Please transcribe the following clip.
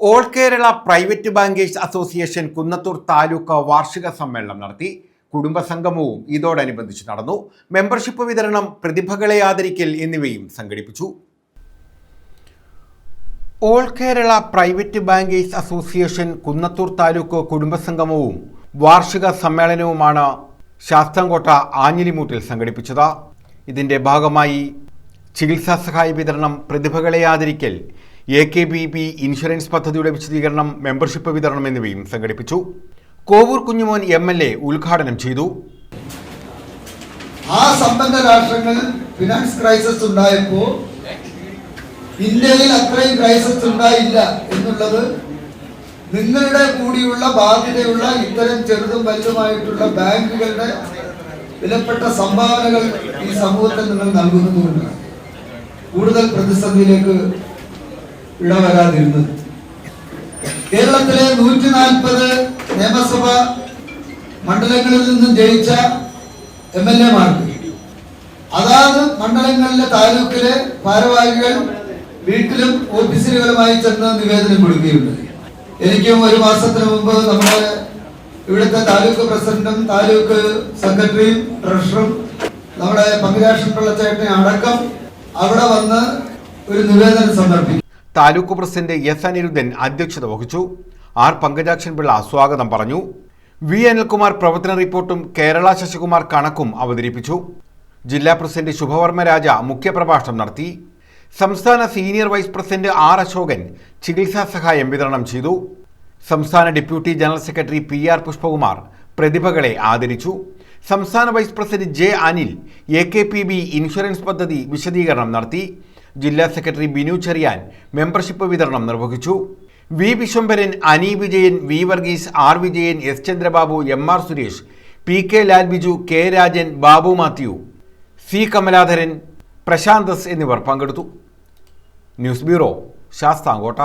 All Kerala private bankers association Kunnathur taluk വാർഷിക സമ്മേളനം നടത്തി കുടുംബസംഗമവും ഇതോടനുബന്ധിച്ച് നടന്നു. മെമ്പർഷിപ്പ് വിതരണം പ്രതിഭകളെ ആദരിക്കൽ എന്നിവയും സംഘടിപ്പിച്ചു. All Kerala private bankers association Kunnathur taluk കുടുംബസംഗമവും വാർഷിക സമ്മേളനവുമാണ് ശാസ്താംകോട്ട ആഞ്ഞിലിമൂട്ടിൽ സംഘടിപ്പിച്ചത്. ഇതിന്റെ ഭാഗമായി ചികിത്സാ സഹായ വിതരണം പ്രതിഭകളെ ആദരിക്കൽ A K B P insurance പദ്ധതിയുടെ വിശദീകരണം മെമ്പർഷിപ്പ് വിതരണം എന്നിവയും സംഘടിപ്പിച്ചു. Kovoor Kunjumon M L A ഉദ്ഘാടനം ചെയ്തു. ആ സമ്പന്ന രാഷ്ട്രങ്ങളിൽ ഫിനാൻസ് ക്രൈസിസ് ഉണ്ടായപ്പോൾ ഇന്ത്യയിൽ അത്രയും ക്രൈസിസ് ഉണ്ടായില്ല എന്നുള്ളത് നിങ്ങളുടെ കൂടിയുള്ള ബാധ്യതയുള്ള ഇത്തരം ചെറുതും വലുതുമായിട്ടുള്ള ബാങ്കുകളുടെ വിലപ്പെട്ട സംഭാവനകൾ ഈ സമൂഹത്തിൽ നിങ്ങൾ നൽകുന്നതുകൊണ്ടാണ് കൂടുതൽ പ്രതിസന്ധിയിലേക്ക് ഇടവരാതിരുന്നത്. കേരളത്തിലെ നൂറ്റി നാൽപ്പത് നിയമസഭ മണ്ഡലങ്ങളിൽ നിന്നും ജയിച്ച എം എൽ എമാർക്ക് അതാത് മണ്ഡലങ്ങളിലെ താലൂക്കിലെ ഭാരവാഹികൾ വീട്ടിലും ഓഫീസുകളുമായി ചെന്ന് നിവേദനം കൊടുക്കുകയുണ്ടായി. എനിക്കും ഒരു മാസത്തിന് മുമ്പ് നമ്മുടെ ഇവിടുത്തെ താലൂക്ക് പ്രസിഡന്റും താലൂക്ക് സെക്രട്ടറിയും ട്രഷറും നമ്മുടെ പങ്കുരാഷൻ പിള്ളച്ചേട്ടനെ അടക്കം അവിടെ വന്ന് ഒരു നിവേദനം സമർപ്പിച്ചു. താലൂക്ക് പ്രസിഡന്റ് എസ് അനിരുദ്ധൻ അധ്യക്ഷത വഹിച്ചു. ആർ പങ്കജാക്ഷൻ പിള്ള സ്വാഗതം പറഞ്ഞു. വി അനിൽകുമാർ പ്രവർത്തന റിപ്പോർട്ടും കേരള ശശികുമാർ കണക്കും അവതരിപ്പിച്ചു. ജില്ലാ പ്രസിഡന്റ് ശുഭവർമ്മ രാജ മുഖ്യപ്രഭാഷണം നടത്തി. സംസ്ഥാന senior vice president R Ashokan ചികിത്സാ സഹായം വിതരണം ചെയ്തു. സംസ്ഥാന deputy general secretary P R Pushpakumar പ്രതിഭകളെ ആദരിച്ചു. സംസ്ഥാന vice president J Anil A K P B insurance പദ്ധതി വിശദീകരണം നടത്തി. ജില്ലാ സെക്രട്ടറി ബിനു ചെറിയാൻ മെമ്പർഷിപ്പ് വിതരണം നിർവഹിച്ചു. V Viswambharan Ani Vijayan V Varghese R Vijayan S Chandrababu M R Suresh P K Lal Biju K Rajan Babu Mathew C Kamaladharan പ്രശാന്തസ് എന്നിവർ പങ്കെടുത്തു. News bureau Sasthamkotta.